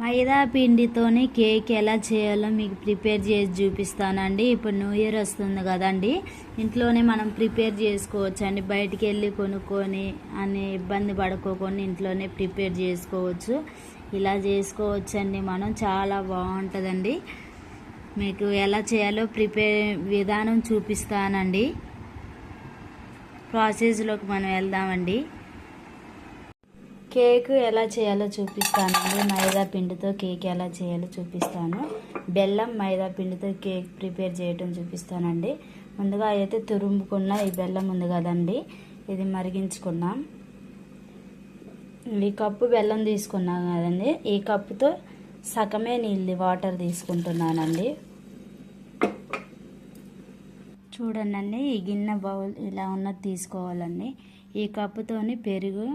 మైదా పిండితోని cake ఎలా చేయాలో మీకు ప్రిపేర్ చేసి చూపిస్తానండి. ఇప్పుడు న్యూ ఇయర్ వస్తుంది కదండి. ఇంట్లోనే మనం ప్రిపేర్ చేసుకోవచ్చు అండి బయటికి వెళ్ళి కొనుక్కొని అని ఇబ్బంది పడుకోకుండా ఇంట్లోనే ప్రిపేర్ చేసుకోవచ్చు. ఇలా చేసుకోవచ్చండి మనం. చాలా బాగుంటుందండి. మీకు ఎలా చేయాలో ప్రిపేర్ విధానం చూపిస్తానండి. ప్రాసెస్లోకి మనం వెళ్దామండి. కేక్ ఎలా చేయాలో చూపిస్తానండి. మైదా పిండితో కేక్ ఎలా చేయాలో చూపిస్తాను. బెల్లం మైదా పిండితో కేక్ ప్రిపేర్ చేయటం చూపిస్తానండి. ముందుగా అయితే తురుముకున్న ఈ బెల్లం ఉంది కదండి ఇది మరిగించుకున్నాం ఈ కప్పు బెల్లం తీసుకున్నాం కదండి ఈ కప్పుతో సగమే నీళ్ళు వాటర్ తీసుకుంటున్నానండి. చూడండి ఈ గిన్నె బౌల్ ఇలా ఉన్నది తీసుకోవాలండి. ఈ కప్పుతోని పెరుగు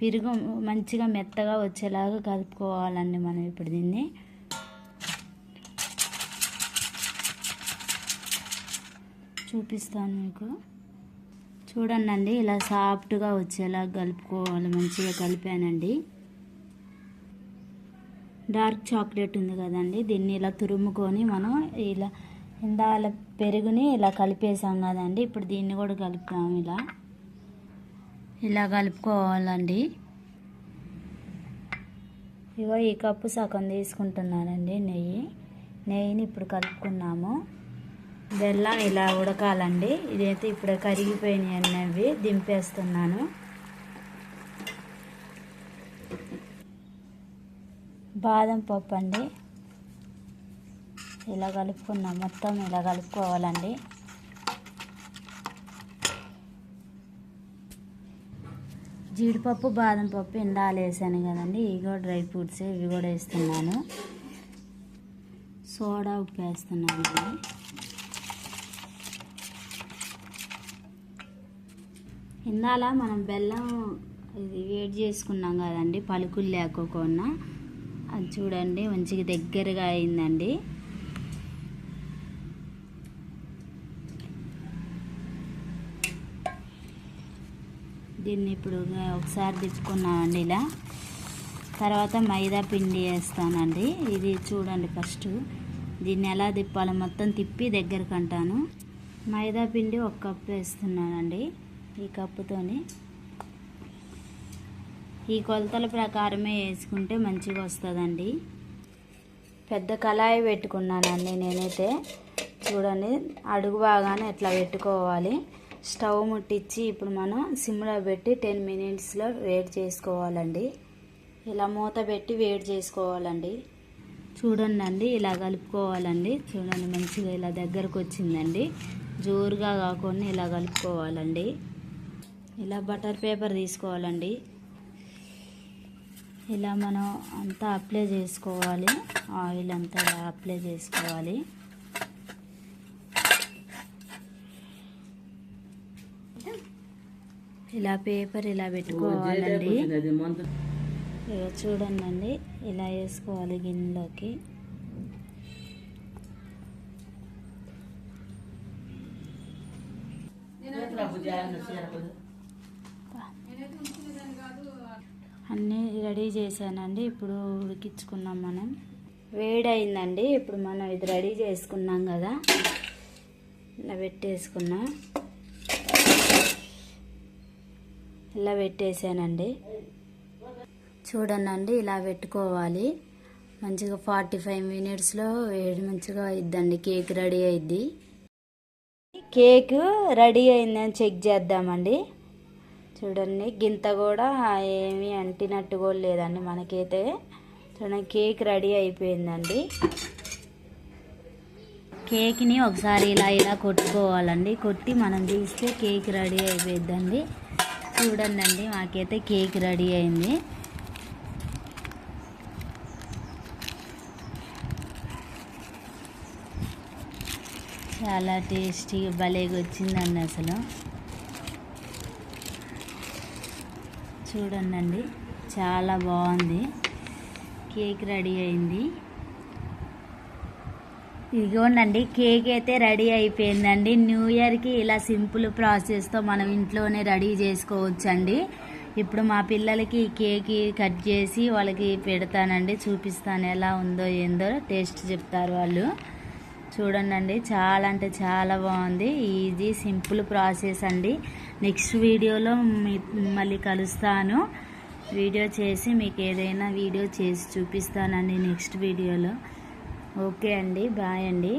పెరుగు మంచిగా మెత్తగా వచ్చేలాగా కలుపుకోవాలండి మనం ఇప్పుడు దీన్ని. చూపిస్తాను మీకు. చూడండి ఇలా సాఫ్ట్గా వచ్చేలా కలుపుకోవాలి. మంచిగా కలిపానండి. డార్క్ చాక్లెట్ ఉంది కదండి దీన్ని ఇలా తురుముకొని మనం ఇలా ఇందాల పెరుగుని ఇలా కలిపేసాం కదండి. ఇప్పుడు దీన్ని కూడా కలుపుతాం ఇలా. ఇలా కలుపుకోవాలండి. ఇగో ఈ కప్పు సగం తీసుకుంటున్నానండి నెయ్యి. నెయ్యిని ఇప్పుడు కలుపుకున్నాము. బెల్లం ఇలా ఉడకాలండి. ఇదైతే ఇప్పుడు కరిగిపోయినాయి అన్నవి దింపేస్తున్నాను. బాదం పప్పు అండి. ఇలా కలుపుకున్నాం. మొత్తం ఇలా కలుపుకోవాలండి. జీడిపప్పు బాదం పప్పు ఇండాలు వేసాను కదండి. ఇవి కూడా డ్రై ఫ్రూట్స్ ఇవి కూడా వేస్తున్నాను. సోడా ఉప్పు వేస్తున్నాను ఇందాల మనం బెల్లం ఇది వేడి చేసుకున్నాం కదండి పలుకులు లేకోకుండా. అది చూడండి మంచిగా దగ్గరగా అయిందండి. దీన్ని ఇప్పుడు ఒకసారి తిప్పుకున్నామండి ఇలా. తర్వాత మైదా పిండి వేస్తానండి. ఇది చూడండి ఫస్ట్. దీన్ని ఎలా తిప్పాలో మొత్తం తిప్పి దగ్గరకు అంటాను మైదా పిండి ఒక కప్పు వేస్తున్నానండి ఈ కప్పుతోని. ఈ కొలతల ప్రకారమే వేసుకుంటే మంచిగా వస్తుందండి. పెద్ద కళాయి పెట్టుకున్నానండి నేనైతే. చూడండి అడుగు బాగానే ఎట్లా పెట్టుకోవాలి. స్టవ్ ముట్టించి ఇప్పుడు మనం సిమ్లో పెట్టి టెన్ మినిట్స్లో వేడి చేసుకోవాలండి. ఇలా మూత పెట్టి వేడి చేసుకోవాలండి. చూడండి అండి ఇలా కలుపుకోవాలండి. చూడండి మంచిగా ఇలా దగ్గరకు వచ్చిందండి జోరుగా కాకుండా ఇలా కలుపుకోవాలండి. ఇలా బటర్ పేపర్ తీసుకోవాలండి. ఇలా మనం అంతా అప్లై చేసుకోవాలి. ఆయిల్ అంతా అప్లై చేసుకోవాలి. ఇలా పేపర్ ఇలా పెట్టుకోవాలండి ఇక చూడండి అండి ఇలా వేసుకోవాలి గిన్నెలోకి. అన్నీ రెడీ చేశానండి ఇప్పుడు ఉడికించుకున్నాం మనం. వేడి అయిందండి ఇప్పుడు మనం ఇది రెడీ చేసుకున్నాం కదా. ఇలా పెట్టేసుకున్నాం. ఇలా పెట్టేసానండి. చూడండి ఇలా పెట్టుకోవాలి. మంచిగా ఫార్టీ ఫైవ్ మినిట్స్లో వేడి మంచిగా అయిద్దండి కేక్ రెడీ అయిద్ది. కేక్ రెడీ అయిందని చెక్ చేద్దామండి. చూడండి గింత కూడా ఏమీ అంటినట్టు కూడా లేదండి మనకైతే. చూడండి కేక్ రెడీ అయిపోయిందండి. కేక్ని ఒకసారి ఇలా ఇలా కొట్టుకోవాలండి. కొట్టి మనం తీస్తే కేక్ రెడీ అయిపోయిద్దండి. చూడండి అండి మాకైతే కేక్ రెడీ అయింది. చాలా టేస్టీగా భలేగా వచ్చిందండి అసలు. చూడండి అండి చాలా బాగుంది. కేక్ రెడీ అయింది. ఇదిగోండి కేక్ అయితే రెడీ అయిపోయిందండి. న్యూ ఇయర్కి ఇలా సింపుల్ ప్రాసెస్తో మనం ఇంట్లోనే రెడీ చేసుకోవచ్చండి. ఇప్పుడు మా పిల్లలకి కేక్ కట్ చేసి వాళ్ళకి పెడతానండి. చూపిస్తాను ఎలా ఉందో ఏందో టేస్ట్ చెప్తారు వాళ్ళు. చూడండి చాలా అంటే చాలా బాగుంది. ఈజీ సింపుల్ ప్రాసెస్ అండి. నెక్స్ట్ వీడియోలో మీ- మళ్ళీ కలుస్తాను. వీడియో చేసి మీకు ఏదైనా వీడియో చేసి చూపిస్తానండి నెక్స్ట్ వీడియోలో. ఓకే అండి బాయ్ అండి.